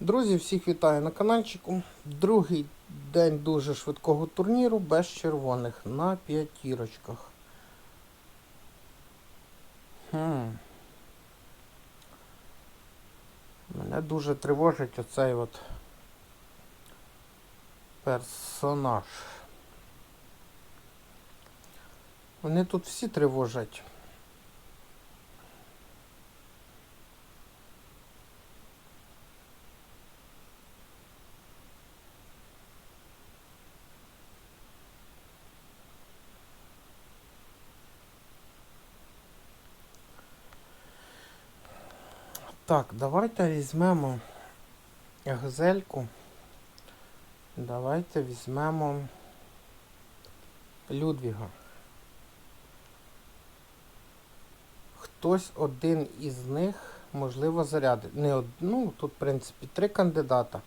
Друзі, всіх вітаю на каналчику. Другий день дуже швидкого турніру без червоних на п'ятірочках. Хм. Мене дуже тривожить оцей от персонаж. Вони тут всі тривожать. Так, давайте візьмемо газельку. Давайте візьмемо Людвіга. Хтось один із них, можливо, зарядить. Не од... Ну, тут, в принципі, три кандидата.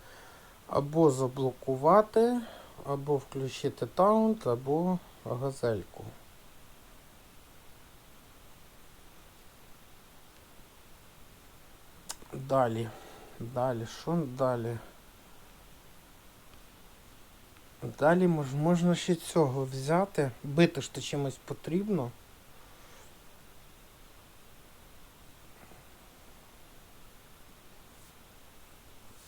Або заблокувати, або включити таунт, або газельку. Далі. Далі. Що далі? Далі мож, можна ще цього взяти. Бити ж то чимось потрібно.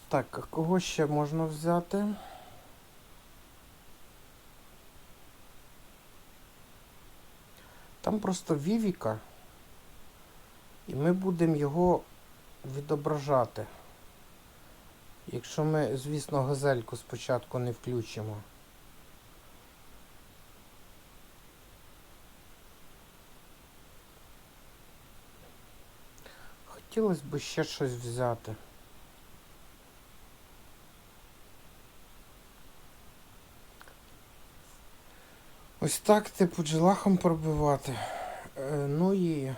Так, а кого ще можна взяти? Там просто Вівіка. І ми будемо його відображати. Якщо ми, звісно, газельку спочатку не включимо. Хотілося б ще щось взяти. Ось так, типу, джелахом пробивати. Е, ну і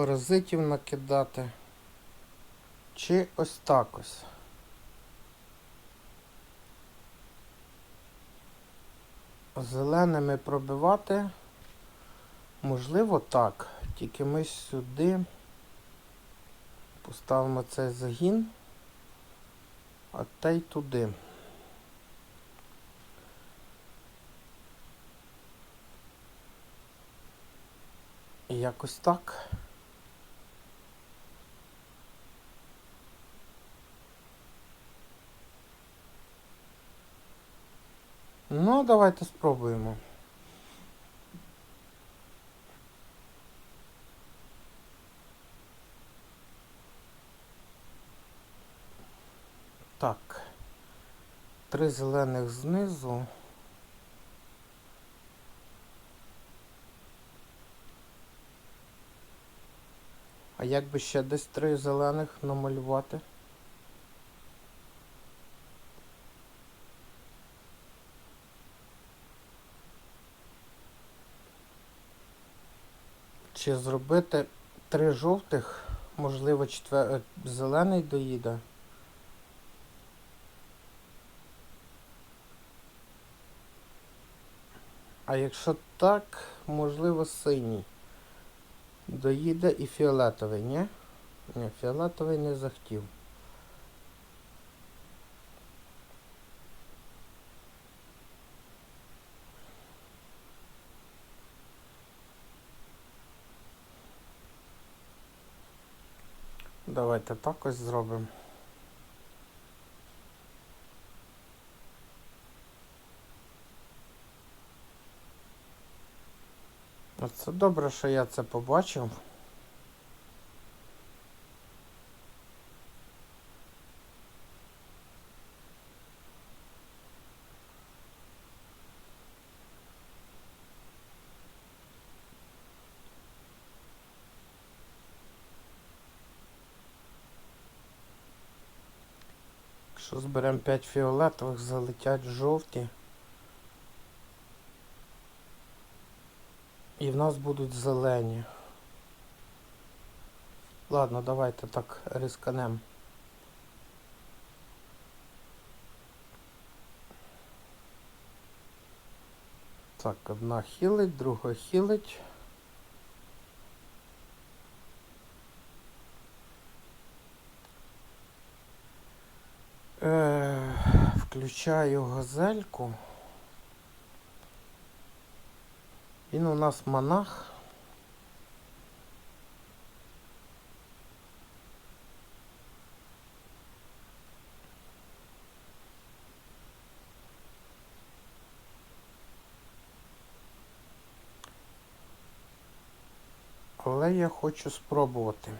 паразитів накидати. Чи ось так ось. Зеленими пробивати. Можливо так. Тільки ми сюди поставимо цей загін, а те й туди. Якось так. Ну, давайте спробуємо. Так. Три зелених знизу. А як би ще десь три зелених намалювати? Чи зробити три жовтих, можливо, четвер... е, зелений доїде? А якщо так, можливо, синій. Доїде і фіолетовий, ні? Ні, фіолетовий не захотів. Давайте так ось зробимо. Це добре, що я це побачив. Якщо зберемо 5 фіолетових, залетять жовті. І в нас будуть зелені. Ладно, давайте так рисканем. Так, одна хілить, друга хілить. Включаю газельку. Він у нас монах. Але я хочу спробувати.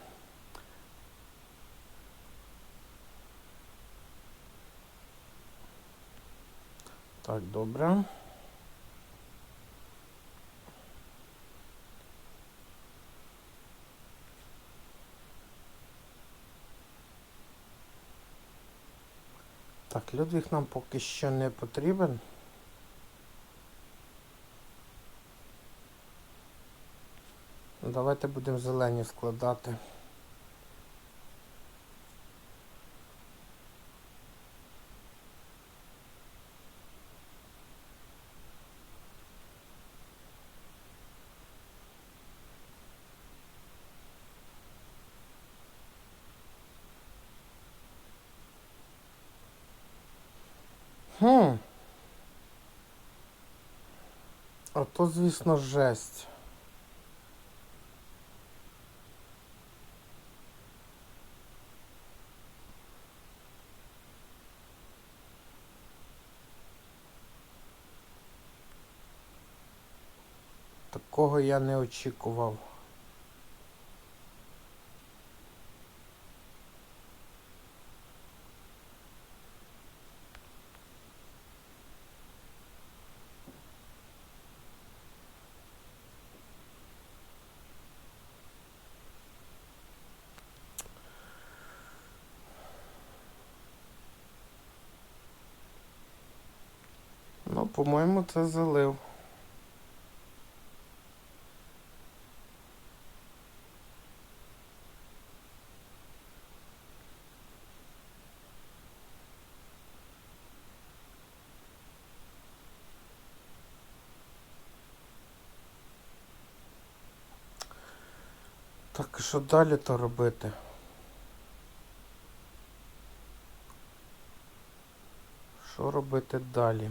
Так, добре. Так, Людвіг нам поки що не потрібен. Давайте будемо зелені складати. Хм. А то, звісно, жесть. Такого я не очікував. Ну, по-моєму, це залив. Так, що далі то робити? Що робити далі?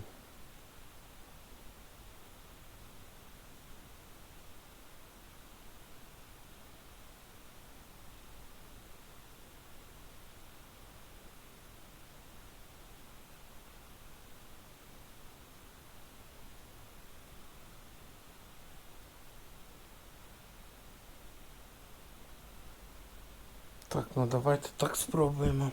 Так, ну давайте так спробуємо.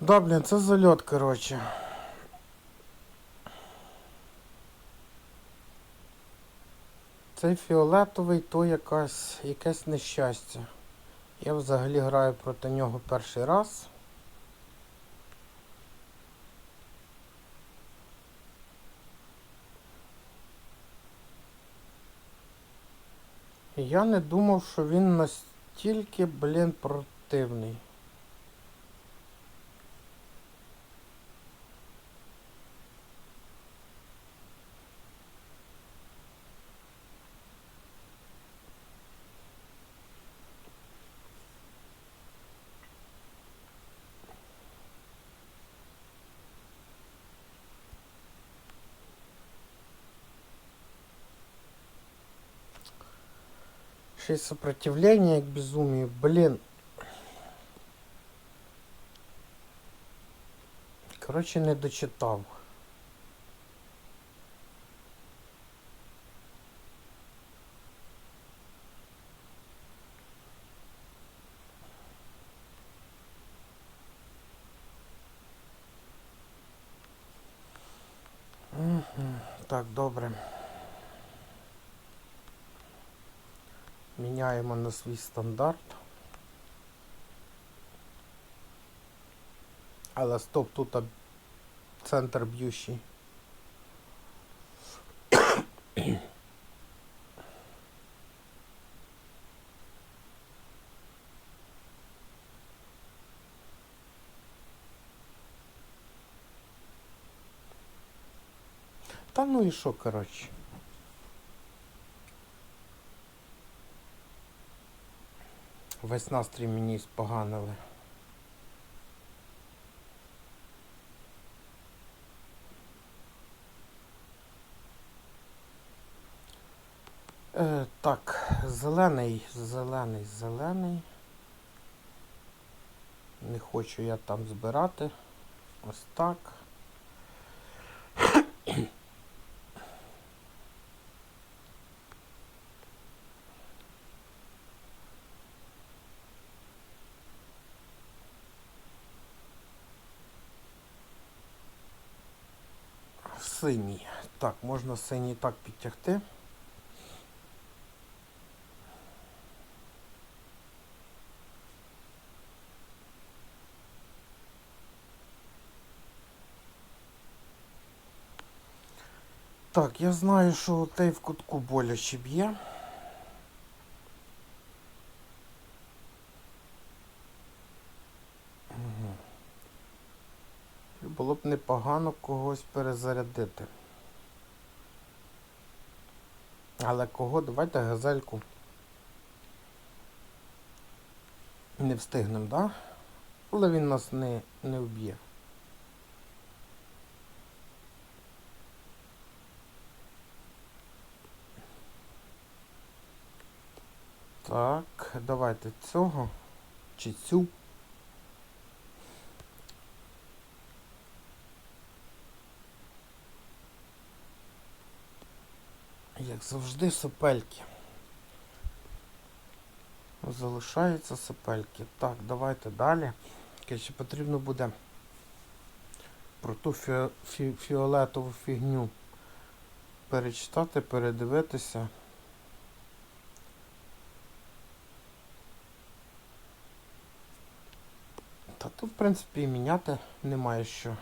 Да, блін, це зальот, коротше. Цей фіолетовий то якась, якесь нещастя. Я взагалі граю проти нього перший раз. Я не думав, що він настільки, блін, противний. Ще й сопротивлення як безумію, блін. Коротше, не дочитав. Мгм. Так, добре. Міняємо на свій стандарт. Але стоп, тут центр б'ющий. Та ну і що, коротше. Весь настрій мені споганили. Е, так, зелений, зелений, зелений. Не хочу я там збирати. Ось так. Синій. Так, можна синій так підтягти. Так, я знаю, що той в кутку боляче б'є. Було б непогано когось перезарядити. Але кого? Давайте газельку. Не встигнемо, да? Але він нас не, не вб'є. Так, давайте цього чи цю. Як завжди, сопельки. Залишаються сопельки. Так, давайте далі. Ще потрібно буде про ту фі... Фі... фіолетову фігню перечитати, передивитися. Та тут, в принципі, і міняти немає що.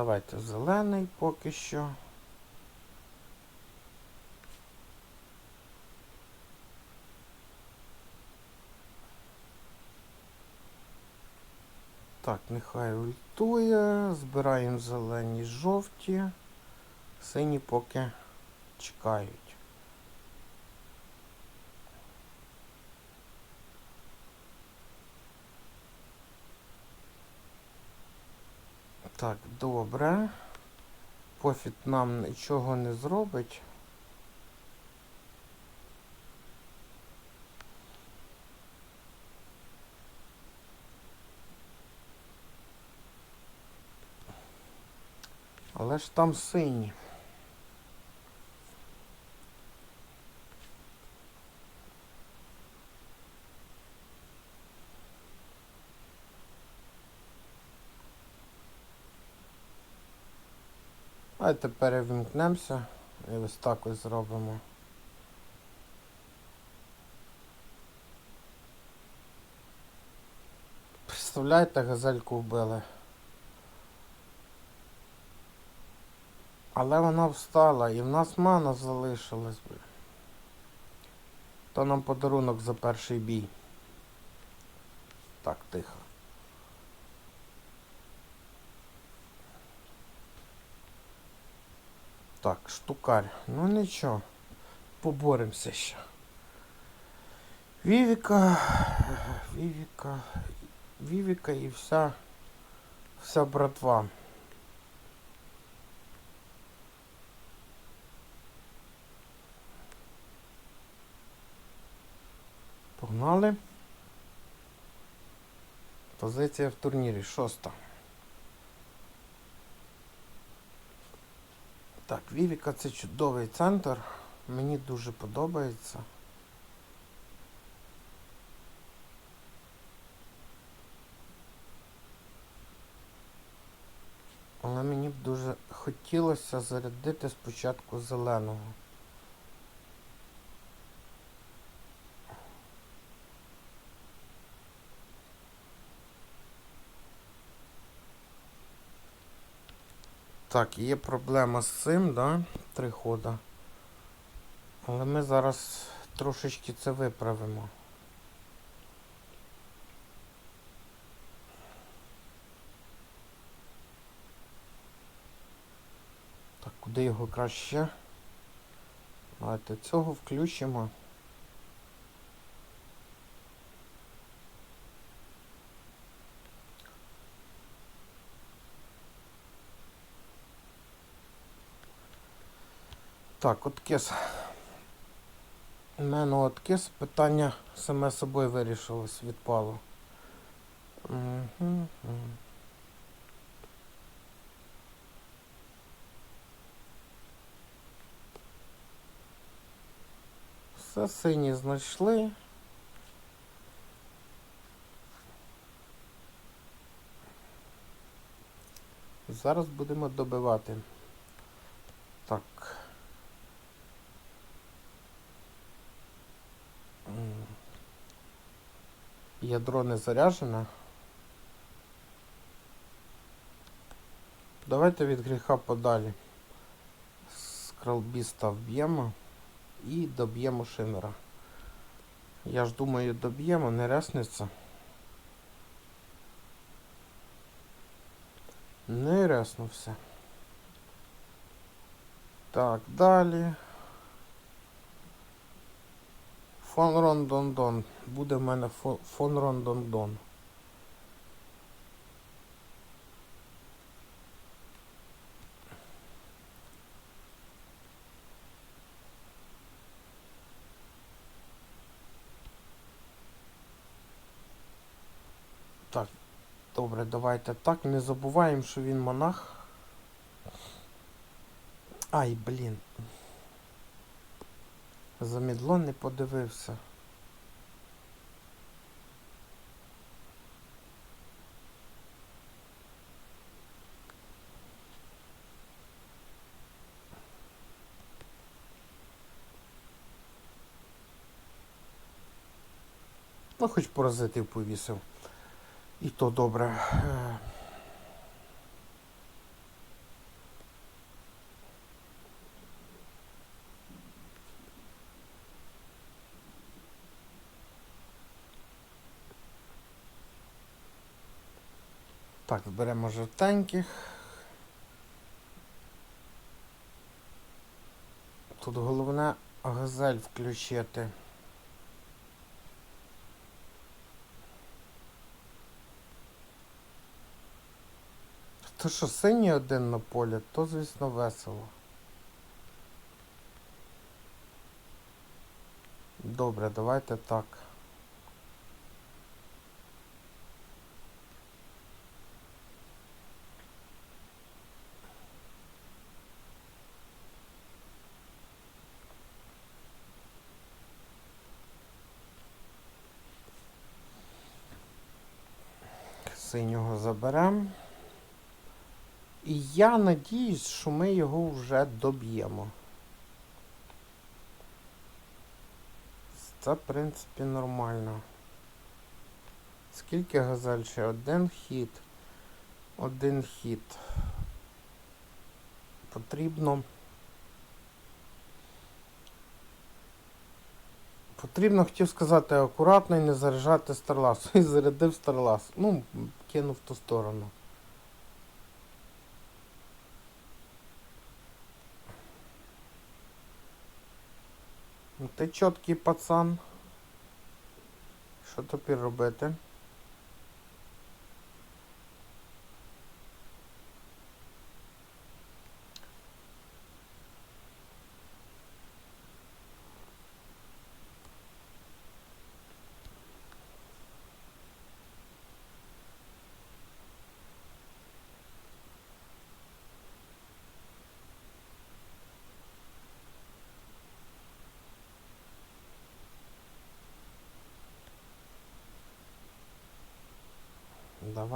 Давайте зелений поки що. Так, нехай ультує. Збираємо зелені жовті. Сині поки чекають. Так, добре. Пофіт нам нічого не зробить. Але ж там сині. Давайте перевімкнемося і ось так ось зробимо. Представляєте, газельку вбили. Але вона встала і в нас мана залишилась. бля. То нам подарунок за перший бій. Так, тихо. Так, штукарь. Ну нічого. Поборемося ще. Вівіка. Вівіка. Вівіка і вся. Вся братва. Погнали. Позиція в турнірі шоста. Так, Вівіка це чудовий центр. Мені дуже подобається. Але мені б дуже хотілося зарядити спочатку зеленого. Так, є проблема з цим, да? три хода. Але ми зараз трошечки це виправимо. Так, куди його краще? Давайте цього включимо. Так, откис. У мене откис, питання саме собою вирішилось, відпало. Мгм. Все сині знайшли. Зараз будемо добивати. Так. Ядро не заряджене. Давайте від гріха подалі. Скралбіста вб'ємо і доб'ємо шинера. Я ж думаю, доб'ємо, не рясниться. Не ряснувся. Так, далі. Фон Рондондон. Буде в мене фо- фон Рондондон. Так, добре, давайте так. Не забуваємо, що він монах. Ай, блін. Замідло не подивився. Ну, хоч паразитів повісив. І то добре. Так, зберемо жовтеньких. Тут головне газель включити. То що синій один на полі, то звісно весело. Добре, давайте так. Синього заберемо. І я надіюсь, що ми його вже доб'ємо. Це, в принципі, нормально. Скільки газель ще? Один хід. Один хід. Потрібно. Потрібно, хотів сказати, акуратно і не заряджати Старлас. І зарядив Старлас. Ну, кинув в ту сторону. Ну, Ти чіткий пацан. Що тепер робити?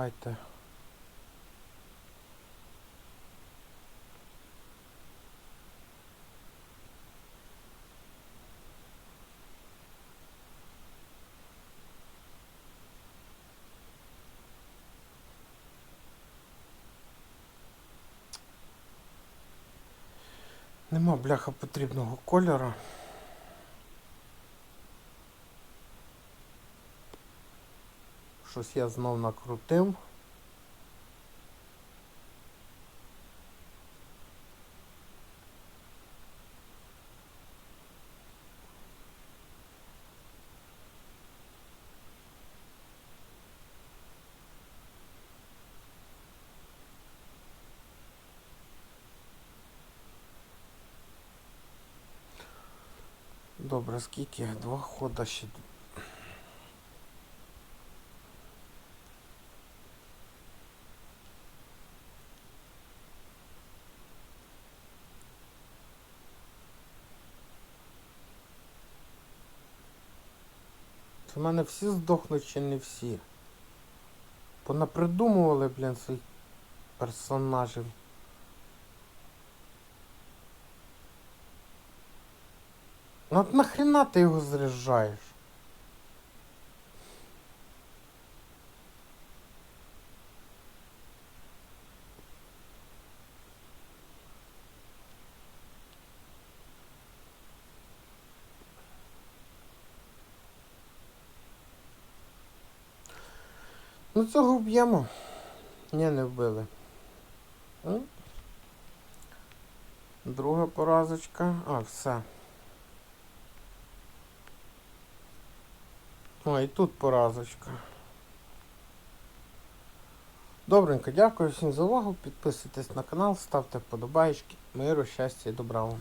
Давайте. Нема бляха потрібного кольору. Щось я знов накрутив. Добре, скільки? Два хода ще мене всі здохнуть чи не всі? Понапридумували, блін, своїх персонажів. Ну от нахрена ти його заряджаєш? Ну цього вб'ємо. Ні, не вбили. Друга поразочка. А, все. О, і тут поразочка. Добренько, дякую всім за увагу. Підписуйтесь на канал, ставте вподобайки. Миру, щастя і добра вам.